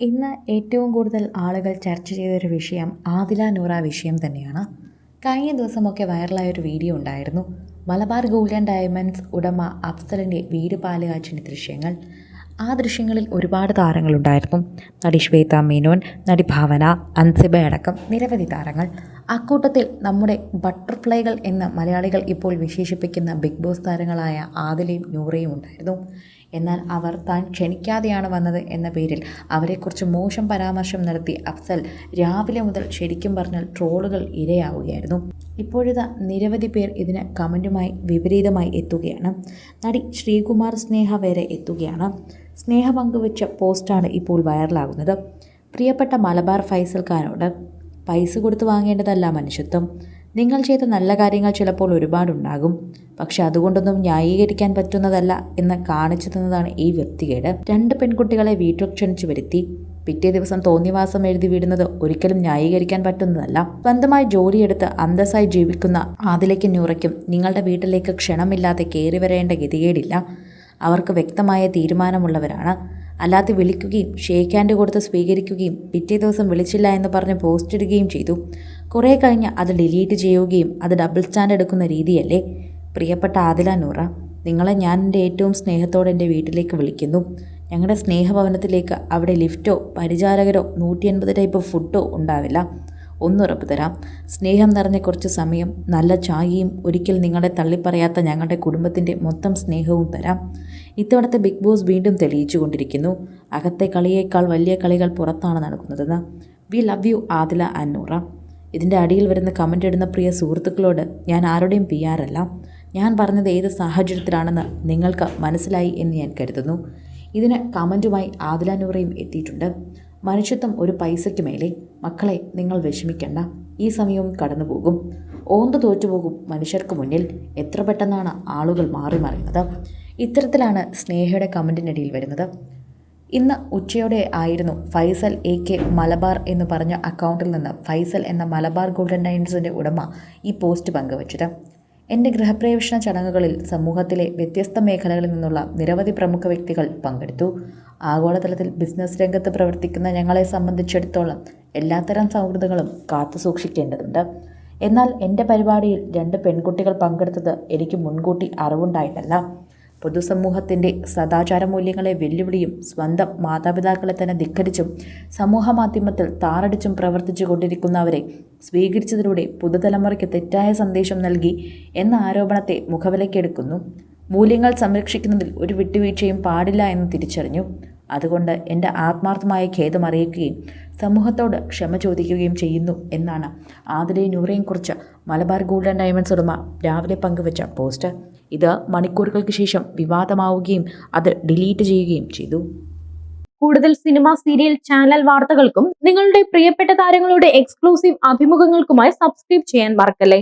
ഇന്ന് ഏറ്റവും കൂടുതൽ ആളുകൾ ചർച്ച ചെയ്തൊരു വിഷയം ആദില നൂറ വിഷയം തന്നെയാണ്. കഴിഞ്ഞ ദിവസമൊക്കെ വൈറലായ ഒരു വീഡിയോ ഉണ്ടായിരുന്നു. മലബാർ ഗോൾഡൻ ഡയമണ്ട്സ് ഉടമ അഫ്സലിന്റെ വീട് പാലുകാച്ചിന്റെ ദൃശ്യങ്ങൾ. ആ ദൃശ്യങ്ങളിൽ ഒരുപാട് താരങ്ങളുണ്ടായിരുന്നു. നടി ശ്വേത മേനോൻ നടി ഭാവന അൻസിബ അടക്കം നിരവധി താരങ്ങൾ. അക്കൂട്ടത്തിൽ നമ്മുടെ ബട്ടർഫ്ലൈകൾ എന്ന് മലയാളികൾ ഇപ്പോൾ വിശേഷിപ്പിക്കുന്ന ബിഗ് ബോസ് താരങ്ങളായ ആദിലയും നൂറയും ഉണ്ടായിരുന്നു. എന്നാൽ അവർ താൻ ക്ഷണിക്കാതെയാണ് വന്നത് എന്ന പേരിൽ അവരെക്കുറിച്ച് മോശം പരാമർശം നടത്തി അഫ്സൽ രാവിലെ മുതൽ ശരിക്കും പറഞ്ഞാൽ ട്രോളുകൾ ഇരയാവുകയായിരുന്നു. ഇപ്പോഴിതാ നിരവധി പേർ ഇതിന് കമന്റുമായി വിപരീതമായി എത്തുകയാണ്. നടി ശ്രീകുമാർ സ്നേഹ വരെ എത്തുകയാണ്. സ്നേഹ പങ്കുവെച്ച പോസ്റ്റാണ് ഇപ്പോൾ വൈറലാകുന്നത്. പ്രിയപ്പെട്ട മലബാർ ഫൈസൽക്കാരോട് പൈസ കൊടുത്ത് വാങ്ങേണ്ടതല്ല മനുഷ്യത്വം. നിങ്ങൾ ചെയ്ത നല്ല കാര്യങ്ങൾ ചിലപ്പോൾ ഒരുപാടുണ്ടാകും. പക്ഷെ അതുകൊണ്ടൊന്നും ന്യായീകരിക്കാൻ പറ്റുന്നതല്ല എന്ന് കാണിച്ചു തന്നതാണ് ഈ വൃത്തികേട് രണ്ട് പെൺകുട്ടികളെ വീട്ടിൽ ക്ഷണിച്ചു വരുത്തി. പിറ്റേ ദിവസം തോന്നിവാസം എഴുതി വിടുന്നത് ഒരിക്കലും ന്യായീകരിക്കാൻ പറ്റുന്നതല്ല. സ്വന്തമായി ജോലിയെടുത്ത് അന്തസ്സായി ജീവിക്കുന്ന ആതിലേക്കും ന്യൂറയ്ക്കും നിങ്ങളുടെ വീട്ടിലേക്ക് ക്ഷണമില്ലാതെ കയറി വരേണ്ട ഗതികേടില്ല. അവർക്ക് വ്യക്തമായ തീരുമാനമുള്ളവരാണ്. അല്ലാതെ വിളിക്കുകയും ഷേക്ക് ഹാൻഡ് കൊടുത്ത് സ്വീകരിക്കുകയും പിറ്റേ ദിവസം വിളിച്ചില്ല എന്ന് പറഞ്ഞ് പോസ്റ്റ് ഇടുകയും ചെയ്തു. കുറേ കഴിഞ്ഞ് അത് ഡിലീറ്റ് ചെയ്യുകയും അത് ഡബിൾ സ്റ്റാൻഡ് എടുക്കുന്ന രീതിയല്ലേ? പ്രിയപ്പെട്ട ആദില നൂറ നിങ്ങളെ ഞാൻ എന്റെ ഏറ്റവും സ്നേഹത്തോടെ എന്റെ വീട്ടിലേക്ക് വിളിക്കുന്നു. ഞങ്ങളുടെ സ്നേഹഭവനത്തിലേക്ക് അവിടെ ലിഫ്റ്റോ പരിചാരകരോ നൂറ്റി എൺപത് ടൈപ്പ് ഫുഡോ ഉണ്ടാവില്ല. ഒന്നുറപ്പ് തരാം. സ്നേഹം നിറഞ്ഞ കുറച്ച് സമയം നല്ല ചായയും ഒരിക്കൽ നിങ്ങളെ തള്ളിപ്പറയാത്ത ഞങ്ങളുടെ കുടുംബത്തിന്റെ മൊത്തം സ്നേഹവും തരാം. ഇത്തവണത്തെ ബിഗ് ബോസ് വീണ്ടും തെളിയിച്ചു കൊണ്ടിരിക്കുന്നു അകത്തെ കളിയേക്കാൾ വലിയ കളികൾ പുറത്താണ് നടക്കുന്നതെന്ന്. വി ലവ് യു ആദില അന്നൂറ നൂറ. ഇതിന്റെ അടിയിൽ വരുന്ന കമന്റ് ഇടുന്ന പ്രിയ സുഹൃത്തുക്കളോട് ഞാൻ ആരുടെയും പി ആറല്ല ഞാൻ പറഞ്ഞത് ഏത് സാഹചര്യത്തിലാണെന്ന് നിങ്ങൾക്ക് മനസ്സിലായി എന്ന് ഞാൻ കരുതുന്നു. ഇതിന് കമന്റുമായി ആദില നൂറയും എത്തിയിട്ടുണ്ട്. മനുഷ്യത്വം ഒരു പൈസയ്ക്ക് മേലെ. മക്കളെ നിങ്ങൾ വിഷമിക്കണ്ട. ഈ സമയവും കടന്നുപോകും. ഓന്ത് തോറ്റുപോകും മനുഷ്യർക്ക് മുന്നിൽ. എത്ര പെട്ടെന്നാണ് ആളുകൾ മാറി മറിയുന്നത്? ഇത്തരത്തിലാണ് സ്നേഹയുടെ കമന്റിനിടയിൽ വരുന്നത്. ഇന്ന് ഉച്ചയോടെ ആയിരുന്നു ഫൈസൽ എ കെ മലബാർ എന്ന് പറഞ്ഞ അക്കൗണ്ടിൽ നിന്ന് ഫൈസൽ എന്ന മലബാർ ഗോൾഡൻ ഡയൻസിന്റെ ഉടമ ഈ പോസ്റ്റ് പങ്കുവച്ചത്. എന്റെ ഗൃഹപ്രവേശന ചടങ്ങുകളിൽ സമൂഹത്തിലെ വ്യത്യസ്ത മേഖലകളിൽ നിന്നുള്ള നിരവധി പ്രമുഖ വ്യക്തികൾ പങ്കെടുത്തു. ആഗോളതലത്തിൽ ബിസിനസ് രംഗത്ത് പ്രവർത്തിക്കുന്ന ഞങ്ങളെ സംബന്ധിച്ചിടത്തോളം എല്ലാത്തരം സൗഹൃദങ്ങളും കാത്തു സൂക്ഷിക്കേണ്ടതുണ്ട്. എന്നാൽ എന്റെ പരിപാടിയിൽ രണ്ട് പെൺകുട്ടികൾ പങ്കെടുത്തത് എനിക്ക് മുൻകൂട്ടി അറിവുണ്ടായിട്ടല്ല. പൊതുസമൂഹത്തിന്റെ സദാചാര മൂല്യങ്ങളെ വെല്ലുവിളിയും സ്വന്തം മാതാപിതാക്കളെ തന്നെ ധിക്കരിച്ചും സമൂഹ മാധ്യമത്തിൽ താറടിച്ചും പ്രവർത്തിച്ചു കൊണ്ടിരിക്കുന്നവരെ സ്വീകരിച്ചതിലൂടെ പുതുതലമുറയ്ക്ക് തെറ്റായ സന്ദേശം നൽകി എന്ന ആരോപണത്തെ മുഖവിലക്കെടുക്കുന്നു മൂല്യങ്ങൾ സംരക്ഷിക്കുന്നതിൽ ഒരു വിട്ടുവീഴ്ചയും പാടില്ല എന്ന് തിരിച്ചറിഞ്ഞു. അതുകൊണ്ട് എന്റെ ആത്മാർത്ഥമായ ഖേദം അറിയിക്കുകയും സമൂഹത്തോട് ക്ഷമ ചോദിക്കുകയും ചെയ്യുന്നു എന്നാണ്. ആതിരെ നൂറയെക്കുറിച്ച് മലബാർ മലബാർ ആൻഡ് ഡയമണ്ട്സ് ഉടമ രാവിലെ പങ്കുവച്ച പോസ്റ്റ് ഇത് മണിക്കൂറുകൾക്ക് ശേഷം വിവാദമാവുകയും അത് ഡിലീറ്റ് ചെയ്യുകയും ചെയ്തു. കൂടുതൽ സിനിമ സീരിയൽ ചാനൽ വാർത്തകൾക്കും നിങ്ങളുടെ പ്രിയപ്പെട്ട താരങ്ങളുടെ എക്സ്ക്ലൂസീവ് അഭിമുഖങ്ങൾക്കുമായി സബ്സ്ക്രൈബ് ചെയ്യാൻ മറക്കല്ലേ?